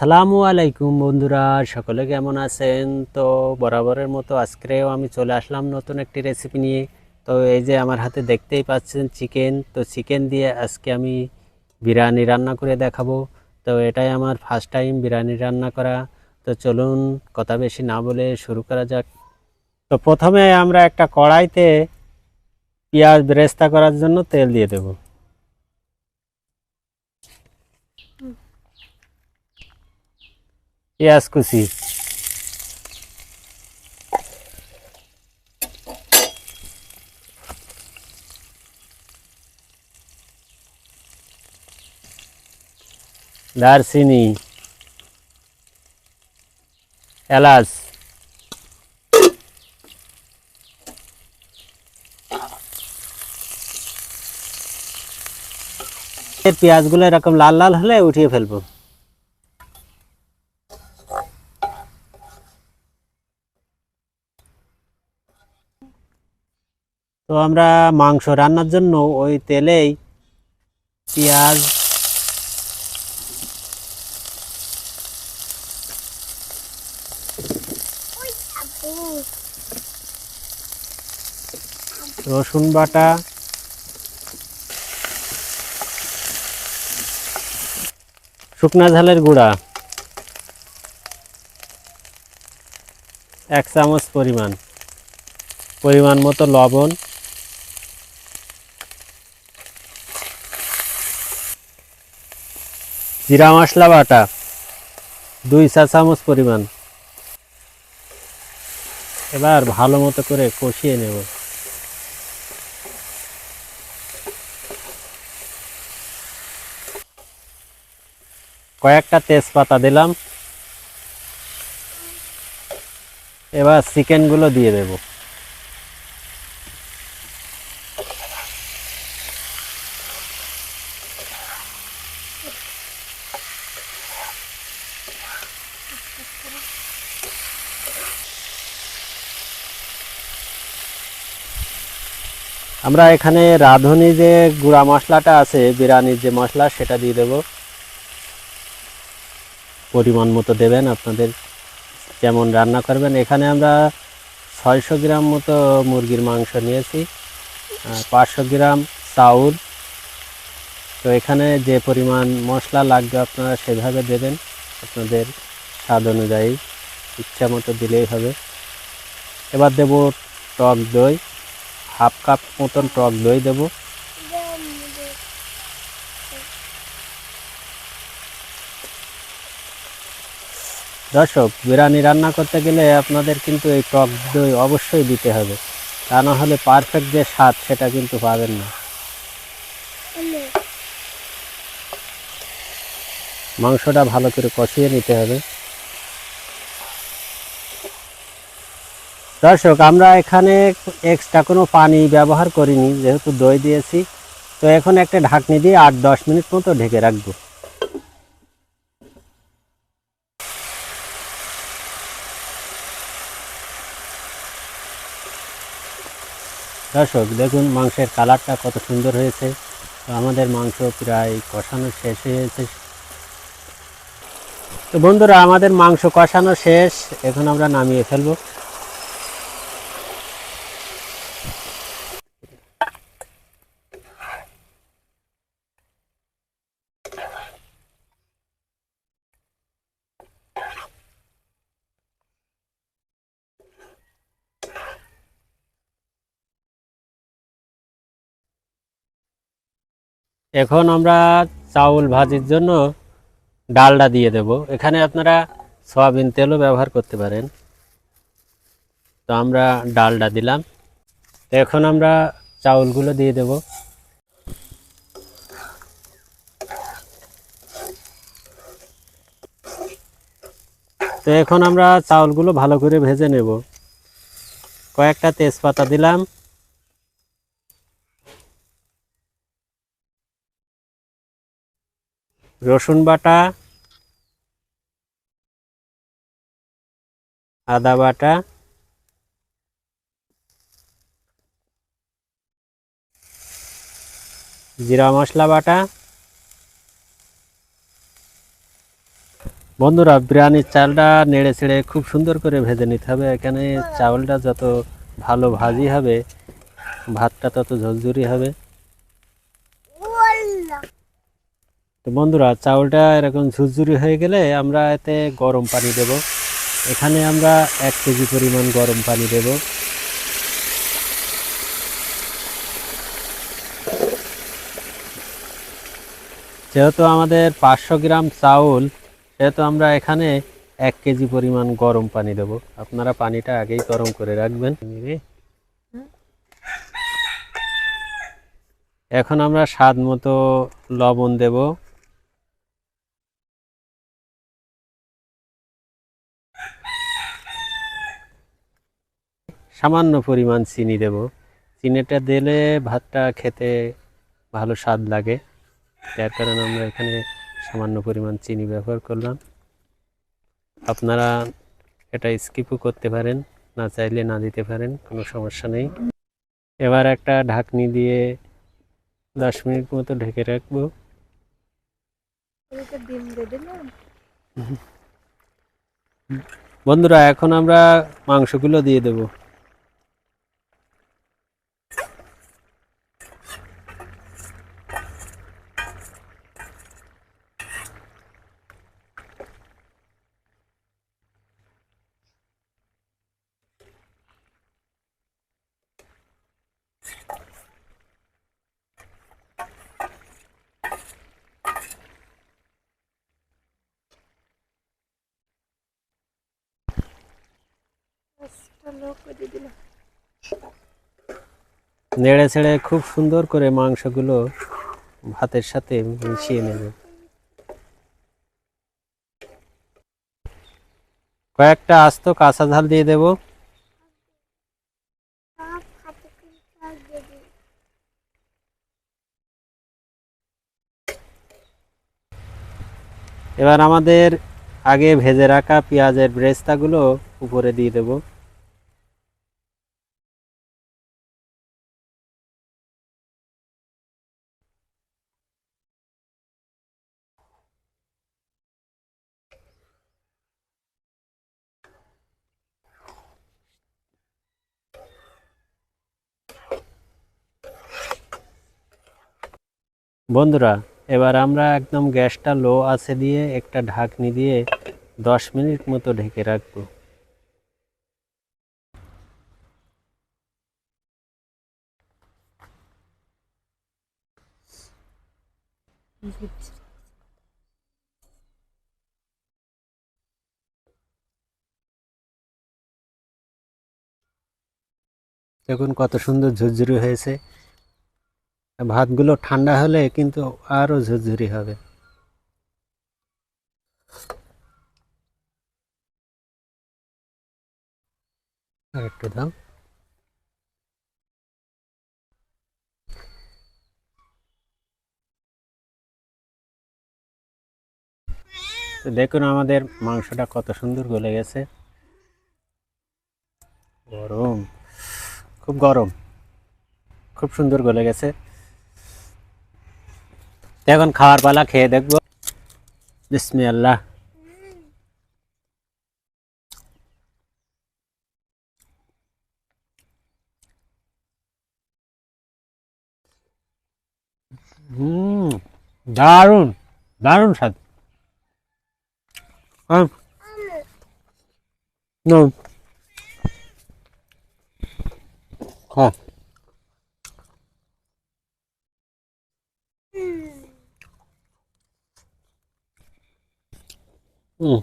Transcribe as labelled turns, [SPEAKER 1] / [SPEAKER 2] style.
[SPEAKER 1] আসসালামু আলাইকুম বন্ধুরা, সকলে কেমন আছেন? তো বরাবরের মতো আজকেও আমি চলে আসলাম নতুন একটি রেসিপি নিয়ে। তো এই যে আমার হাতে দেখতেই পাচ্ছেন চিকেন তো চিকেন দিয়ে আজকে আমি বিরিয়ানি রান্না করে দেখাবো। তো এটাই আমার ফার্স্ট টাইম বিরিয়ানি রান্না করা। তো চলুন, কথা বেশি না বলে শুরু করা যাক। তো প্রথমে আমরা একটা কড়াইতে পেঁয়াজ বেরেস্তা করার জন্য তেল দিয়ে দেবো। পেঁয়াজ কুচি। দারচিনি। এলাচ। পেঁয়াজগুলো এরকম লাল লাল হলে উঠিয়ে ফেলব। তো আমরা মাংস রান্নার জন্য ওই তেলেই পেঁয়াজ, রসুন বাটা, শুকনা ঝালের গুঁড়া, এক চামচ পরিমাণ পরিমাণ মতো লবণ জিরা মশলা বাটা, দুই চা চামচ পরিমাণ। এবার ভালো মতো করে কষিয়ে নেব। কয়েকটা তেজপাতা দিলাম। এবার চিকেনগুলো দিয়ে দেবো। আমরা এখানে রাঁধুনি যে গুঁড়া মশলাটা আছে, বিরিয়ানির যে মশলা, সেটা দিয়ে দেব। পরিমাণ মতো দেবেন আপনাদের। যেমন রান্না করবেন? এখানে আমরা ছয়শো গ্রাম মতো মুরগির মাংস নিয়েছি পাঁচশো গ্রাম চাউল। তো এখানে যে পরিমাণ মশলা লাগবে আপনারা সেভাবে দেবেন। আপনাদের স্বাদ অনুযায়ী, ইচ্ছা মতো দিলেই হবে। এবার দেব টক দই। হাফ কাপ মতন টক দই দেবো। দর্শক, বিরিয়ানি রান্না করতে গেলে আপনাদের কিন্তু এই টক দই অবশ্যই দিতে হবে। তা না হলে পারফেক্ট যে স্বাদ সেটা কিন্তু পাবেন না। মাংসটা ভালো করে কষিয়ে নিতে হবে। দর্শক, আমরা এখানে এক্সট্রা কোনো পানি ব্যবহার করিনি, যেহেতু দই দিয়েছি। তো এখন একটা ঢাকনি দিয়ে আট দশ মিনিট মতো ঢেকে রাখব। দর্শক, দেখুন মাংসের কালারটা কত সুন্দর হয়েছে। তো আমাদের মাংস প্রায় কষানো শেষ হয়েছে তো বন্ধুরা, আমাদের মাংস কষানো শেষ। এখন আমরা নামিয়ে ফেলব। এখন আমরা চাউল ভাজির জন্য ডালটা দিয়ে দেব। এখানে আপনারা সয়াবিন তেলও ব্যবহার করতে পারেন। তো আমরা ডালটা দিলাম। তো এখন আমরা চাউলগুলো দিয়ে দেব। তো এখন আমরা চাউলগুলো ভালো করে ভেজে নেব। কয়েকটা তেজপাতা দিলাম। রসুন বাটা, আদা বাটা, জিরা মশলা বাটা। বন্ধুরা, বিরিয়ানির চালটা নেড়ে ছেড়ে খুব সুন্দর করে ভেজে নিতে হবে। এখানে চাউলটা যত ভালো ভাজি হবে, ভাতটা তত ঝরঝরি হবে তো বন্ধুরা, চাউলটা এরকম ঝুরঝুরি হয়ে গেলে আমরা এতে গরম পানি দেব। এখানে আমরা এক কেজি পরিমাণ গরম পানি দেব। যেহেতু আমাদের পাঁচশো গ্রাম চাউল, সেহেতু আমরা এখানে এক কেজি পরিমাণ গরম পানি দেব। আপনারা পানিটা আগেই গরম করে রাখবেন। এখন আমরা স্বাদ মতো লবণ দেব। সামান্য পরিমাণ চিনি দেব। চিনিটা দিলে ভাতটা খেতে ভালো স্বাদ লাগে। যার কারণে আমরা এখানে সামান্য পরিমাণ চিনি ব্যবহার করলাম। আপনারা এটা স্কিপও করতে পারেন না চাইলে না দিতে পারেন কোনো সমস্যা নেই। এবার একটা ঢাকনি দিয়ে দশ মিনিট মতো ঢেকে রাখব। বন্ধুরা এখন আমরা মাংসগুলো দিয়ে দেব
[SPEAKER 2] পাঁচটা লোক দিয়ে দিলাম
[SPEAKER 1] নেড়ে ছেড়ে খুব সুন্দর করে মাংসগুলো ভাতের সাথে মিশিয়ে নেবে। কয়েকটা আস্ত কাঁচা ঝাল দিয়ে দেব। এবার আমাদের আগে ভেজে রাখা পেঁয়াজের ব্রেস্তাগুলো উপরে দিয়ে দেব। বন্ধুরা, এবার আমরা একদম গ্যাসটা লো আছে দিয়ে একটা ঢাকনি দিয়ে দশ মিনিট মতো ঢেকে রাখব। দেখুন কত সুন্দর ঝুরঝুরি হয়েছে। ভাতগুলো ঠান্ডা হলে কিন্তু আরও ঝুরঝুরি হবে। একটু দাও তো দেখুন আমাদের মাংসটা কত সুন্দর গলে গেছে। গরম, খুব গরম, খুব সুন্দর গলে গেছে। এখন খাওয়ার পালা খেয়ে দেখব। বিসমি আল্লাহ হুম দারুণ দারুণ স্বাদ। আহ, 嗯。